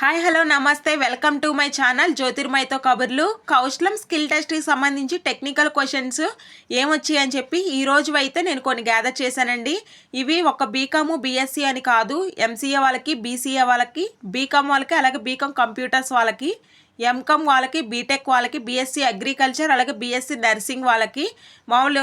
Hi hello namaste welcome to my channel జ్యోతిర్మయతో కబుర్లు కౌశలం skill టెస్ట్కి సంబంధించి టెక్నికల్ క్వశ్చన్స్ ఏమొచ్చాయి అని చెప్పి ఈ రోజు అయితే నేను కొన్ని గ్యాదర్ చేశానండి. ఇవి ఒక బీకాము బీఎస్సీ అని కాదు. ఎంసీఏ వాళ్ళకి బీసీఏ వాళ్ళకి బీకామ్ వాళ్ళకి అలాగే బీకామ్ కంప్యూటర్స్ వాళ్ళకి. ఎంకామ్ వాళ్ళకి బీటెక్ వాళ్ళకి బీఎస్సీ అగ్రికల్చర్ అలాగే బీఎస్సీ నర్సింగ్ వాళ్ళకి మామూలు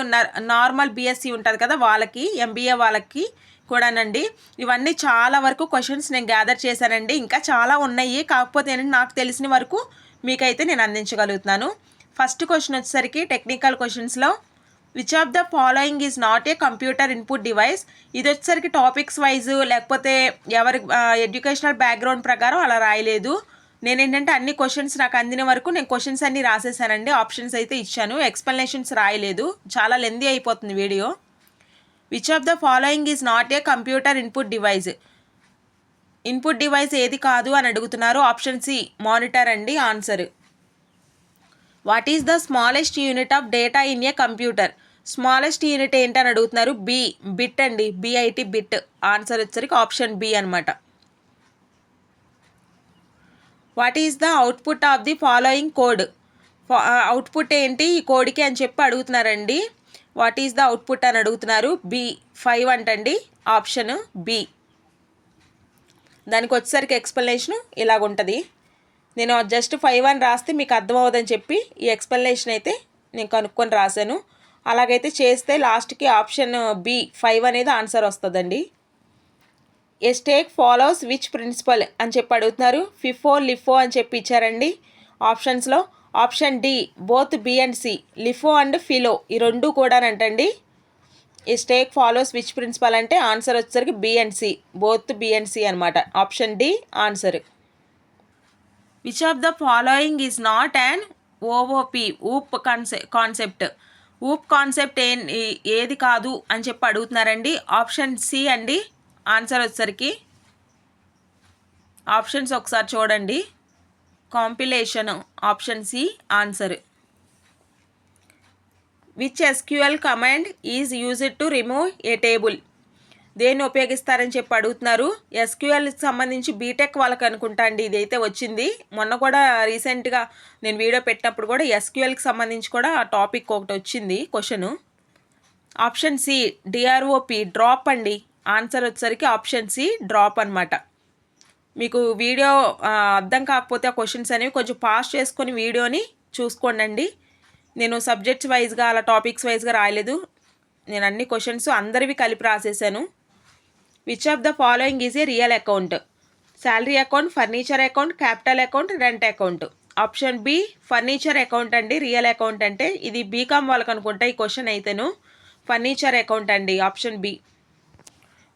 నార్మల్ బీఎస్సీ ఉంటుంది కదా వాళ్ళకి ఎంబీఏ వాళ్ళకి కూడానండి. ఇవన్నీ చాలా వరకు క్వశ్చన్స్ నేను గ్యాదర్ చేశానండి. ఇంకా చాలా ఉన్నాయి. కాకపోతే ఏంటంటే నాకు తెలిసిన వరకు మీకైతే నేను అందించగలుగుతున్నాను. ఫస్ట్ క్వశ్చన్ వచ్చేసరికి technical క్వశ్చన్స్లో which of the following is not a computer input device ఇది వచ్చేసరికి టాపిక్స్ వైజ్ లేకపోతే ఎవరి ఎడ్యుకేషనల్ బ్యాక్గ్రౌండ్ ప్రకారం అలా రాయలేదు. నేను ఏంటంటే అన్ని క్వశ్చన్స్ నాకు అందిన వరకు నేను క్వశ్చన్స్ అన్ని రాసేసానండి ఆప్షన్స్ అయితే ఇచ్చాను. ఎక్స్ప్లెనేషన్స్ రాయలేదు. చాలా లెందీ అయిపోతుంది video. Which of the following is not a computer input device input device ఏది కాదు అని అడుగుతున్నారు. ఆప్షన్ సి మానిటర్ అండి answer what is the smallest unit of data in a computer smallest unit ఏంటని అడుగుతున్నారు. బి బిట్ అండి. BIT bit answer వచ్చరికి option B అనమాట what is the output of the following code output ఏంటి? ఈ కోడ్కి అని చెప్పి అడుగుతున్నారండి. వాట్ ఈస్ ద అవుట్పుట్ అని అడుగుతున్నారు. బి ఫైవ్ అంటండి. ఆప్షన్ బి దానికి వచ్చేసరికి ఎక్స్ప్లెనేషన్ ఇలాగ ఉంటుంది. నేను జస్ట్ ఫైవ్ అని రాస్తే మీకు అర్థమవుదని చెప్పి ఈ ఎక్స్ప్లెనేషన్ అయితే నేను కనుక్కొని రాశాను. అలాగైతే చేస్తే లాస్ట్కి ఆప్షన్ బి ఫైవ్ అనేది ఆన్సర్ వస్తుందండి. A stack follows which principle అని చెప్పి అడుగుతున్నారు. ఫిఫో లిఫో అని చెప్పి ఇచ్చారండి ఆప్షన్స్లో. Option D both B and C LIFO and FILO ఈ రెండు కూడానంటండి. ఈ స్టేక్ ఫాలోస్ విచ్ ప్రిన్సిపల్ అంటే ఆన్సర్ వచ్చేసరికి B and C both B and C అనమాట option D answer. Which of the following is not and OOP oop con concept. Oop concept ఏ ఏది కాదు అని చెప్పి అడుగుతున్నారండి. ఆప్షన్ సి అండి ఆన్సర్ వచ్చేసరికి ఆప్షన్స్ ఒకసారి చూడండి. Compilation option C answer. Which SQL command is used to remove a table? దేన్ని ఉపయోగిస్తారని చెప్పి అడుగుతున్నారు. ఎస్క్యూఎల్కి సంబంధించి బీటెక్ వాళ్ళకి అనుకుంటా అండి ఇదైతే వచ్చింది. మొన్న కూడా రీసెంట్గా నేను వీడియో పెట్టినప్పుడు కూడా ఎస్క్యూఎల్కి సంబంధించి కూడా ఆ టాపిక్ ఒకటి వచ్చింది question option C DROP drop అండి. ఆన్సర్ వచ్చేసరికి ఆప్షన్ సి డ్రాప్ అనమాట మీకు వీడియో అర్థం కాకపోతే ఆ క్వశ్చన్స్ అనేవి కొంచెం పాస్ చేసుకొని వీడియోని చూసుకోండి నేను సబ్జెక్ట్స్ వైజ్గా అలా టాపిక్స్ వైజ్గా రాయలేదు. నేను అన్ని క్వశ్చన్స్ అందరివి కలిపి రాసేసాను. Which of the following is a real account? Salary account furniture account capital account rent account. Option B furniture account అండి. రియల్ అకౌంట్ అంటే ఇది బీకామ్ వాళ్ళకి అనుకుంటా ఈ క్వశ్చన్ అయితేను. ఫర్నిచర్ అకౌంట్ అండి. Option B.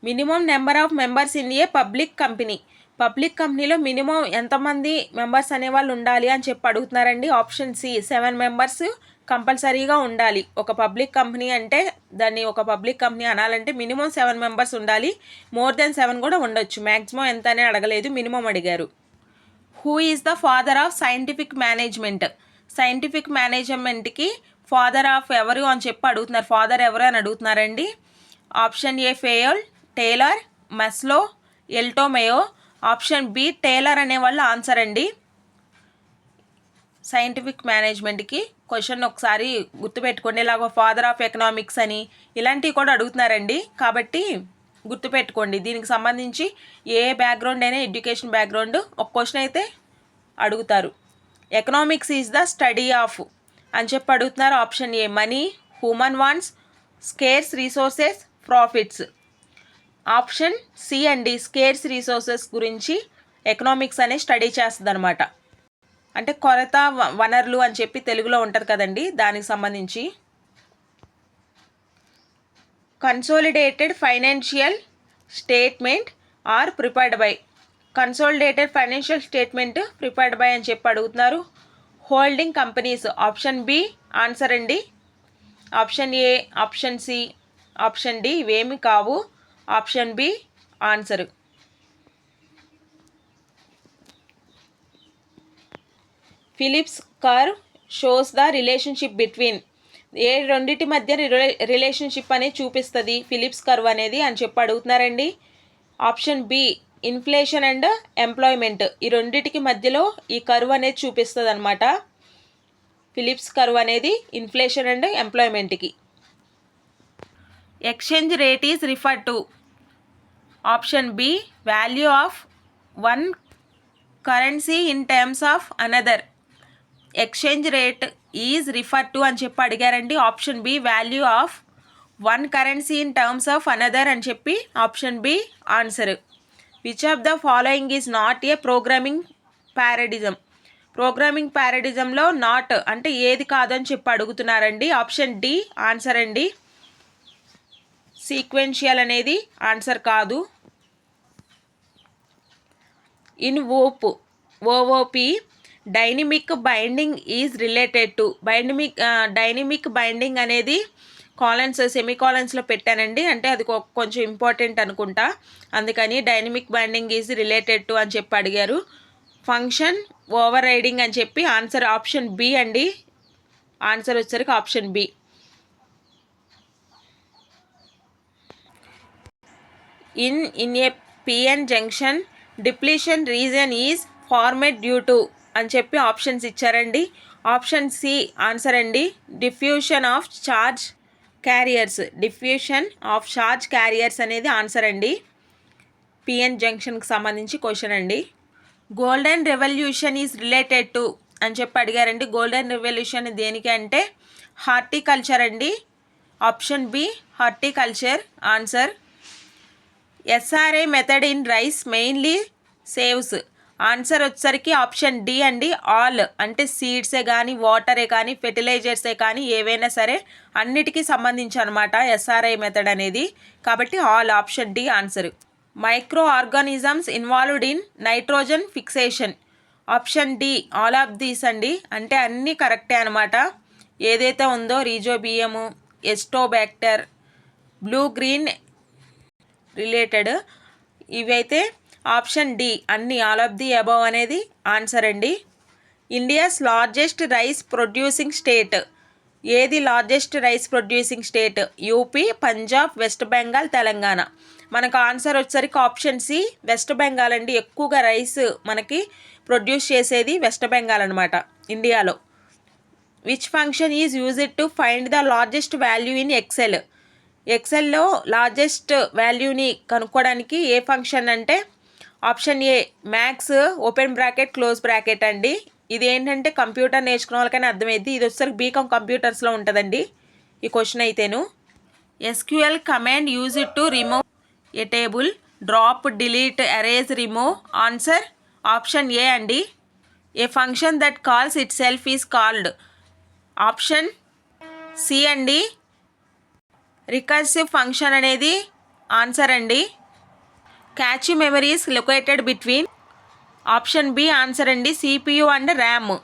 Minimum number of members in a public company. Public కంపెనీలో minimum ఎంతమంది మెంబర్స్ అనేవాళ్ళు ఉండాలి అని చెప్పి అడుగుతున్నారండి. ఆప్షన్ సి సెవెన్ మెంబర్స్ కంపల్సరీగా ఉండాలి. ఒక పబ్లిక్ కంపెనీ అంటే దాన్ని ఒక పబ్లిక్ కంపెనీ అనాలంటే మినిమం సెవెన్ మెంబర్స్ ఉండాలి. మోర్ దెన్ సెవెన్ కూడా ఉండొచ్చు. మ్యాక్సిమం ఎంత అని అడగలేదు. మినిమం అడిగారు. Who is the father of scientific management? Scientific మేనేజ్మెంట్కి ఫాదర్ ఆఫ్ ఎవరు అని చెప్పి అడుగుతున్నారు. ఫాదర్ ఎవరు అని అడుగుతున్నారండి? Option A Fayol. Taylor Maslow Elton Mayo option B Taylor అనే వాళ్ళు ఆన్సర్ అండి. సైంటిఫిక్ మేనేజ్మెంట్కి క్వశ్చన్ ఒకసారి గుర్తుపెట్టుకోండి. ఇలాగ ఫాదర్ ఆఫ్ ఎకనామిక్స్ అని ఇలాంటివి కూడా అడుగుతున్నారండి. కాబట్టి గుర్తుపెట్టుకోండి. దీనికి సంబంధించి ఏ బ్యాక్గ్రౌండ్ అయినా ఎడ్యుకేషన్ బ్యాక్గ్రౌండ్ ఒక క్వశ్చన్ అయితే అడుగుతారు. Economics is the study of అని చెప్పి అడుగుతున్నారు. Option A money human wants scarce resources profits option C అండి స్కేర్స్ రీసోర్సెస్ గురించి ఎకనామిక్స్ అనే స్టడీ చేస్తుంది అనమాట అంటే కొరత వనరులు అని చెప్పి తెలుగులో ఉంటుంది కదండి దానికి సంబంధించి. Consolidated financial statement are prepared by consolidated financial statement prepared by అని చెప్పి అడుగుతున్నారు. Holding companies option B answer అండి. Option A option C option D ఇవేమి కావు. Option B answer. Phillips curve shows the relationship between. ఏ రెండింటి మధ్య relationship అనేది చూపిస్తుంది ఫిలిప్స్ కర్వ్ అనేది అని చెప్పి అడుగుతున్నారండి. Option B inflation and employment. ఈ రెండింటికి మధ్యలో ఈ కరువు అనేది చూపిస్తుంది అనమాట ఫిలిప్స్ కరువు అనేది inflation and ఎంప్లాయ్మెంట్కి. Exchange rate is refer to option B value of one currency in terms of another exchange rate is refer to అని చెప్పి అడిగారండి. Option B value of one currency in terms of another అని చెప్పి option B answer which of the following is not a programming paradigm programming ప్యారడిజంలో not అంటే ఏది కాదని చెప్పి అడుగుతున్నారండి. ఆప్షన్ డి ఆన్సర్ అండి. సీక్వెన్షియల్ అనేది ఆన్సర్ కాదు. In OOP OOP dynamic binding is related to బైండమిక్ dynamic binding అనేది కాలన్స్ సెమీ కాలన్స్లో పెట్టానండి. అంటే అది కొ- కొంచెం ఇంపార్టెంట్ అనుకుంటా. అందుకని dynamic binding is related to అని చెప్పి అడిగారు. ఫంక్షన్ ఓవర్ రైడింగ్ అని చెప్పి ఆన్సర్ ఆప్షన్ బి అండి. ఆన్సర్ వచ్చేసరికి option B. In in a PN junction depletion region is formed due to అని చెప్పి ఆప్షన్స్ ఇచ్చారండి. ఆప్షన్ సి ఆన్సర్ అండి. Diffusion of charge carriers. Diffusion of charge carriers అనేది answer అండి. పిఎన్ జంక్షన్కి సంబంధించి క్వశ్చన్ అండి. Golden revolution is related to అని చెప్పి అడిగారండి. గోల్డెన్ రెవల్యూషన్ దేనికి అంటే హార్టికల్చర్ అండి. Option B horticulture. Answer SRI method in rice mainly saves answer వచ్చేసరికి ఆప్షన్ డి అండి. ఆల్ అంటే సీడ్సే కానీ వాటరే కానీ ఫెర్టిలైజర్సే కానీ ఏవైనా సరే అన్నిటికీ సంబంధించి అనమాట ఎస్ఆర్ఐ మెథడ్ అనేది. కాబట్టి all option D answer micro organisms involved in nitrogen fixation option D all of these అండి. అంటే అన్నీ కరెక్టే అనమాట ఏదైతే ఉందో rhizobium azotobacter blue green related. ఇవైతే ఆప్షన్ డి అన్ని ఆల్ ఆఫ్ ది అబవ్ అనేది ఆన్సర్ అండి. India's largest rice producing state. ఏది largest rice producing state? UP Punjab West Bengal Telangana. మనకు ఆన్సర్ వచ్చేసరికి ఆప్షన్ సి వెస్ట్ బెంగాల్ అండి. ఎక్కువగా రైస్ మనకి ప్రొడ్యూస్ చేసేది వెస్ట్ బెంగాల్ అనమాట ఇండియాలో. Which function is used to find the largest value in Excel? ఎక్సెల్లో largest వాల్యూని కనుక్కోవడానికి ఏ ఫంక్షన్ అంటే option A maths open bracket close bracket అండి. ఇది ఏంటంటే కంప్యూటర్ నేర్చుకున్న వాళ్ళకైనా అర్థమైంది ఇది వచ్చేసరికి బీకామ్ కంప్యూటర్స్లో ఉంటుందండి. ఈ క్వశ్చన్ అయితేను. SQL command use it to remove a table drop delete erase remove answer option A అండి. A function that calls itself is called option C అండి. రికర్సివ్ ఫంక్షన్ అనేది ఆన్సర్ అండి. Cache memories located between option B answer అండి. CPU and RAM.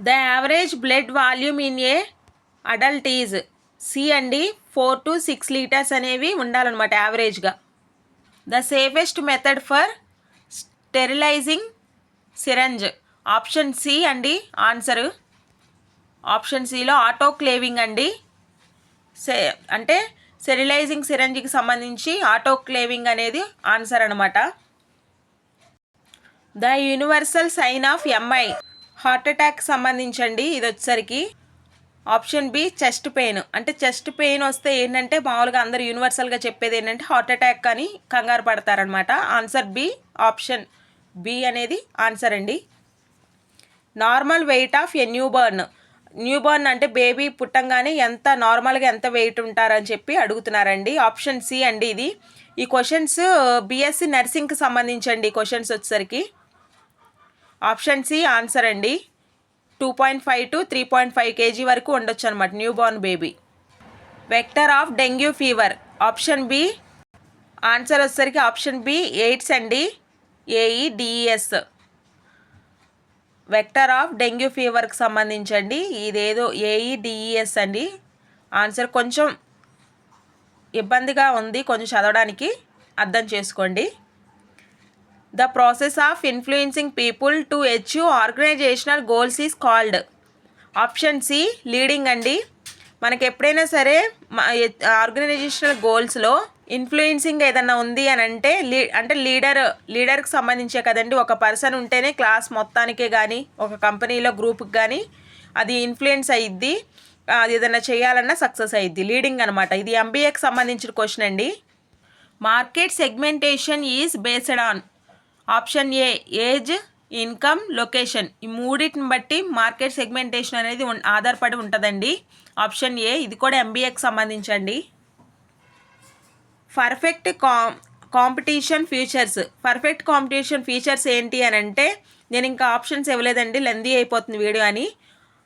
The average blood volume in a adult is C అండి. Four to six litres అనేవి ఉండాలన్నమాట యావరేజ్గా. The safest method for sterilising syringe. Option C అండి. Answer. Option సిలో autoclaving అండి. సే అంటే సెరిలైజింగ్ సిరంజికి సంబంధించి ఆటోక్లేవింగ్ అనేది ఆన్సర్ అనమాట the universal sign of MI heart attack సంబంధించండి ఇది వచ్చేసరికి ఆప్షన్ బి చెస్ట్ పెయిన్ అంటే చెస్ట్ పెయిన్ వస్తే ఏంటంటే మామూలుగా అందరు యూనివర్సల్గా చెప్పేది ఏంటంటే హార్ట్ అటాక్ అని కంగారు పడతారనమాట ఆన్సర్ బి ఆప్షన్ బి అనేది ఆన్సర్ అండి. Normal weight of a newborn అంటే బేబీ పుట్టంగానే ఎంత నార్మల్గా ఎంత వెయిట్ ఉంటారని చెప్పి అడుగుతున్నారండి. ఆప్షన్ సి అండి ఇది. ఈ క్వశ్చన్స్ బీఎస్సీ నర్సింగ్కి సంబంధించండి ఈ క్వశ్చన్స్ వచ్చేసరికి. ఆప్షన్ సి ఆన్సర్ అండి. Two point five to three point five KG వరకు ఉండొచ్చు అనమాట newborn baby. Vector of dengue fever. Option B answer వచ్చేసరికి ఆప్షన్ బి ఎయిడ్స్ అండి. E A E D E S vector of dengue ఫీవర్కి సంబంధించండి. ఇదేదో ఏఈడిఈఎస్ అండి. Answer కొంచెం ఇబ్బందిగా ఉంది. కొంచెం చదవడానికి అర్థం చేసుకోండి. The process of influencing people to achieve organisational goals is called option C leading అండి. మనకి ఎప్పుడైనా సరే ఆర్గనైజేషనల్ గోల్స్లో ఇన్ఫ్లుయెన్సింగ్ ఏదన్నా ఉంది అని అంటే లీ అంటే లీడర్ లీడర్కి సంబంధించే కదండి. ఒక పర్సన్ ఉంటేనే క్లాస్ మొత్తానికే కానీ ఒక కంపెనీలో గ్రూప్కి కానీ అది ఇన్ఫ్లుయెన్స్ అయ్యిద్ది అది ఏదైనా చేయాలన్నా సక్సెస్ అయ్యిద్ది లీడింగ్ అనమాట ఇది ఎంబీఏకి సంబంధించిన క్వశ్చన్ అండి. Market segmentation is based on option A age income location. ఈ మూడింటిని బట్టి మార్కెట్ సెగ్మెంటేషన్ అనేది ఆధారపడి ఉంటుందండి. ఆప్షన్ ఏ ఇది కూడా ఎంబీఏకి సంబంధించండి. Perfect co competition features perfect competition features ఏంటి అని అంటే నేను ఇంకా ఆప్షన్స్ ఇవ్వలేదండి లెందీ అయిపోతుంది వీడియో అని.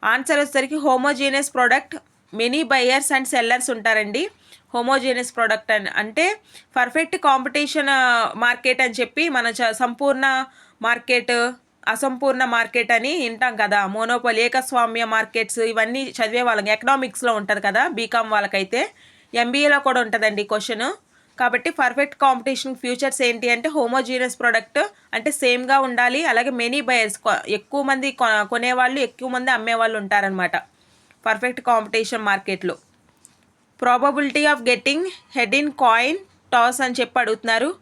ఆన్సర్ వచ్చేసరికి homogeneous product many buyers and sellers ఉంటారండి. హోమోజీనియస్ ప్రోడక్ట్ అని. అంటే పర్ఫెక్ట్ కాంపిటీషన్ మార్కెట్ అని చెప్పి మన చ సంపూర్ణ మార్కెట్ అసంపూర్ణ మార్కెట్ అని వింటాం కదా. మోనోపల్ ఏకస్వామ్య మార్కెట్స్ ఇవన్నీ చదివే వాళ్ళకి ఎకనామిక్స్లో ఉంటుంది కదా బీకామ్ వాళ్ళకైతే. ఎంబీఏలో కూడా ఉంటుందండి క్వశ్చన్ కాబట్టి పర్ఫెక్ట్ కాంపిటీషన్ ఫ్యూచర్స్ ఏంటి అంటే హోమోజీనియస్ ప్రోడక్ట్ అంటే సేమ్గా ఉండాలి. అలాగే మెనీ బయర్స్ ఎక్కువ మంది కొ- కొనేవాళ్ళు ఎక్కువ మంది అమ్మేవాళ్ళు ఉంటారనమాట పర్ఫెక్ట్ కాంపిటీషన్ మార్కెట్లో probability of getting head in coin toss అని చెప్పి అడుగుతున్నారు.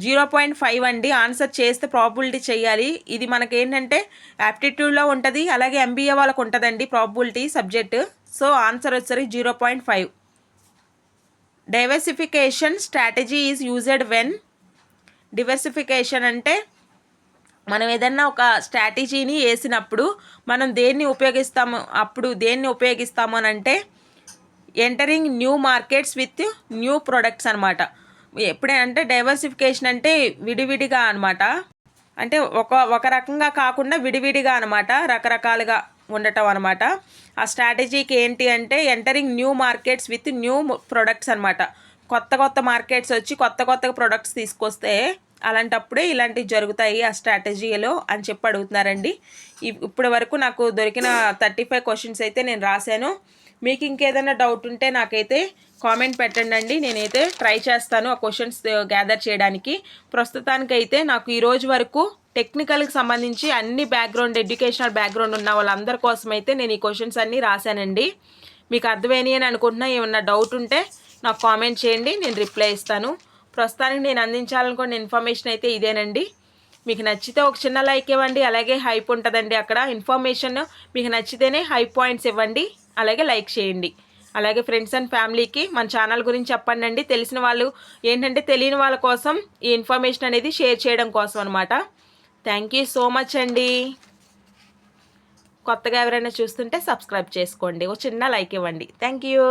జీరో పాయింట్ ఫైవ్ అండి. ఆన్సర్ చేస్తే ప్రాబిలిటీ చేయాలి. ఇది మనకి ఏంటంటే యాప్టిట్యూడ్లో ఉంటుంది. అలాగే ఎంబీఏ వాళ్ళకు ఉంటుందండి ప్రాబిలిటీ సబ్జెక్ట్ సో ఆన్సర్ వచ్చేసరికి zero point five diversification strategy is used when diversification అంటే మనం ఏదన్నా ఒక స్ట్రాటజీని వేసినప్పుడు మనం దేన్ని ఉపయోగిస్తాము అప్పుడు దేన్ని ఉపయోగిస్తాము అని అంటే entering new markets with new products అనమాట ఎప్పుడంటే డైవర్సిఫికేషన్ అంటే విడివిడిగా అనమాట అంటే ఒక ఒక రకంగా కాకుండా విడివిడిగా అనమాట రకరకాలుగా ఉండటం అనమాట ఆ స్ట్రాటజీకి ఏంటి అంటే entering new markets with new products అనమాట కొత్త కొత్త మార్కెట్స్ వచ్చి కొత్త కొత్త ప్రొడక్ట్స్ తీసుకొస్తే అలాంటప్పుడే ఇలాంటివి జరుగుతాయి ఆ స్ట్రాటజీలో అని చెప్పి అడుగుతున్నారండి. ఇప్- ఇప్పటి వరకు నాకు దొరికిన థర్టీ ఫైవ్ క్వశ్చన్స్ అయితే నేను రాశాను. మీకు ఇంకేదైనా డౌట్ ఉంటే నాకైతే కామెంట్ పెట్టండి అండి నేనైతే ట్రై చేస్తాను ఆ క్వశ్చన్స్ గ్యాదర్ చేయడానికి. ప్రస్తుతానికైతే నాకు ఈరోజు వరకు టెక్నికల్కి సంబంధించి అన్ని బ్యాక్గ్రౌండ్ ఎడ్యుకేషనల్ బ్యాక్గ్రౌండ్ ఉన్న వాళ్ళందరి కోసం అయితే నేను ఈ క్వశ్చన్స్ అన్నీ రాశానండి. మీకు అర్థమైనవి అని అనుకుంటున్నా ఏమన్నా డౌట్ ఉంటే నాకు కామెంట్ చేయండి నేను రిప్లై ఇస్తాను. ప్రస్తుతానికి నేను అందించాలనుకున్న ఇన్ఫర్మేషన్ అయితే ఇదేనండి. మీకు నచ్చితే ఒక చిన్న లైక్ ఇవ్వండి అలాగే హైప్ ఉంటుందండి అక్కడ. ఇన్ఫర్మేషన్ మీకు నచ్చితేనే హై పాయింట్స్ ఇవ్వండి అలాగే లైక్ చేయండి. అలాగే ఫ్రెండ్స్ అండ్ ఫ్యామిలీకి మన ఛానల్ గురించి చెప్పండి అండి తెలిసిన వాళ్ళు ఏంటంటే తెలియని వాళ్ళ కోసం ఈ ఇన్ఫర్మేషన్ అనేది షేర్ చేయడం కోసం అనమాట థ్యాంక్ యూ సో మచ్ అండి. కొత్తగా ఎవరైనా చూస్తుంటే సబ్స్క్రైబ్ చేసుకోండి. ఒక చిన్న లైక్ ఇవ్వండి. Thank you